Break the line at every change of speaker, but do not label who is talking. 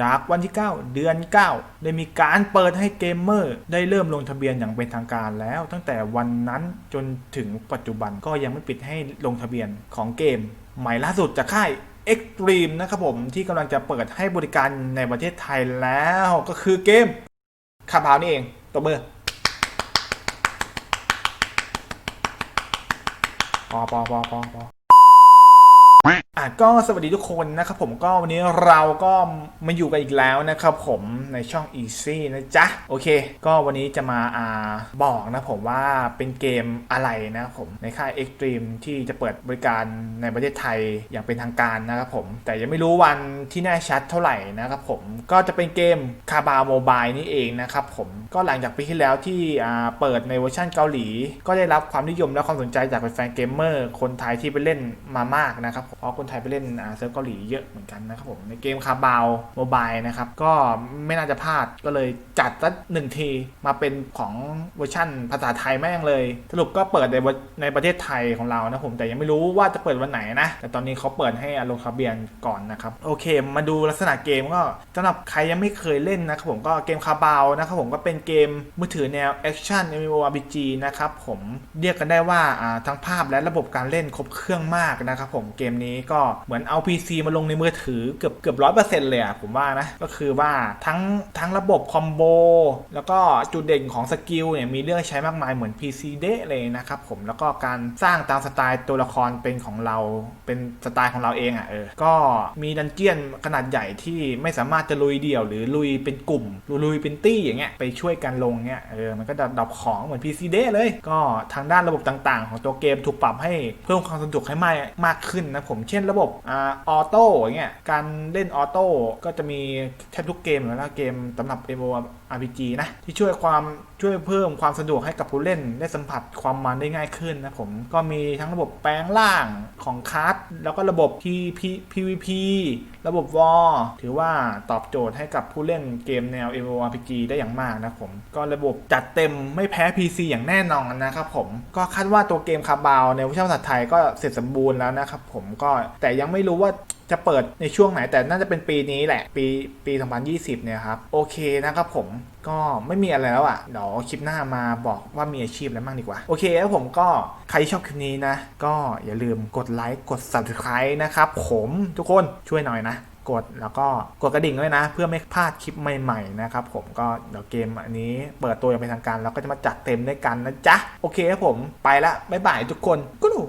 จากวันที่ 9 เดือน 9 ได้มีการเปิดให้เกมเมอร์ได้เริ่มลงทะเบียนอย่างเป็นทางการแล้ว ตั้งแต่วันนั้นจนถึงปัจจุบันก็ยังไม่ปิดให้ลงทะเบียนของเกม ใหม่ล่าสุดจากค่าย Extreme นะครับผมที่กำลังจะเปิดให้บริการในประเทศไทยแล้วก็คือเกมคาบาวนี่เองตบมือพอพอพอพอพ อะก็สวัสดีทุกคนนะครับผมก็วันนี้เราก็มาอยู่กันอีกแล้วนะครับผมในช่อง Easy นะจ๊ะ โอเค ก็วันนี้จะมาอ่าบอกนะผมว่าเป็นเกมอะไรนะครับผมในค่าย Extreme ที่จะเปิดบริการในประเทศไทยอย่างเป็นทางการนะครับผม แต่ยังไม่รู้วันที่แน่ชัดเท่าไหร่นะครับผมก็จะเป็นเกมคาบาโมบายนี่เองนะครับผมก็หลังจากปีที่แล้วที่อ่าเปิดในเวอร์ชันเกาหลี ก็ได้รับความนิยมและความสนใจจากแฟนเกมเมอร์คนไทยที่ไปเล่นมามากนะครับเพราะคนไทยไปเล่นเซิร์ฟเกาหลีเยอะเหมือนกันนะครับผม ในเกมคาบาวโมบายนะครับ ก็ไม่น่าจะพลาดก็เลยจัดสักหนึ่งทีมาเป็นของเวอร์ชันภาษาไทยแม่งเลย สรุปก็เปิดในในประเทศไทยของเรานะผม แต่ยังไม่รู้ว่าจะเปิดวันไหนนะ แต่ตอนนี้เขาเปิดให้ลงทะเบียนก่อนนะครับ โอเค มาดูลักษณะเกมก็สำหรับใครยังไม่เคยเล่นนะครับผมก็เกมคาบาวนะครับผมก็เป็นเกมมือถือแนวแอคชั่น MMORPG นะครับผมเรียกกันได้ว่าอ่าทั้งภาพและระบบการเล่นครบเครื่องมากนะครับผมเกมนี้ก็เหมือนเอา PC มาลงในมือถือเกือบเกือบร้อยเปอร์เซ็นต์เลยอะผมว่านะ ก็คือว่าทั้งทั้งระบบคอมโบแล้วก็จุดเด่นของสกิลเนี่ยมีเรื่องใช้มากมายเหมือน PC เดะเลยนะครับผมแล้วก็การสร้างตามสไตล์ตัวละครเป็นของเราเป็นสไตล์ของเราเองอะ่ะเออก็มีดันเจียนขนาดใหญ่ที่ไม่สามารถจะลุยเดี่ยว หรือลุยเป็นกลุ่มลุยเป็นตี้อย่างเงี้ยไปช่วยกันลงเงี้ยเออมันก็ดับดับของเหมือน PC เดะเลย ก็ทางด้านระบบต่างๆ ของตัวเกมถูกปรับให้เพิ่มความสะดวกให้มากมากขึ้นนะผมเช่นระบบอออโต้อย่างเงี้ยการเล่นออโต้ก็จะมีแทบทุกเกมเลยนะเกมสำหรับ MMORPG นะที่ช่วยความช่วยเพิ่มความสะดวกให้กับผู้เล่นได้สัมผัสความมันได้ง่ายขึ้นนะผมก็มีทั้งระบบแปลงร่างของคัสแล้วก็ระบบ PV PVP ระบบวอลถือว่าตอบโจทย์ให้กับผู้เล่นเกมแนว MMORPG ได้อย่างมากนะผม ก็ระบบจัดเต็มไม่แพ้ PC อย่างแน่นอนนะครับผม ก็คาดว่าตัวเกมคาบาวในเวอร์ชันภาษาไทยก็เสร็จสมบูรณ์แล้วนะครับผมก็แต่ยังไม่รู้ว่าจะเปิดในช่วงไหนแต่น่าจะเป็นปีนี้แหละ ปีปี 2020 เนี่ยครับ โอเคนะครับผมก็ไม่มีอะไรแล้วอะ่ะเดี๋ยวคลิปหน้ามาบอกว่ามีอาชีพอะไรบ้างดีกว่า โอเคแล้วผมก็ใครชอบคลิปนี้นะ ก็อย่าลืมกดไลค์กด subscribe นะครับผมทุกคนช่วยหน่อยนะกดแล้วก็กดกระดิ่งด้วยนะ เพื่อไม่พลาดคลิปใหม่ๆนะครับผมก็เดี๋ยวเกมอันนี้เปิดตัวอย่างเป็นทางการเราก็จะมาจัดเต็มด้วยกันนะจ๊ะ โอเคครับผมไปละบ๊ายบายทุกคนกูรู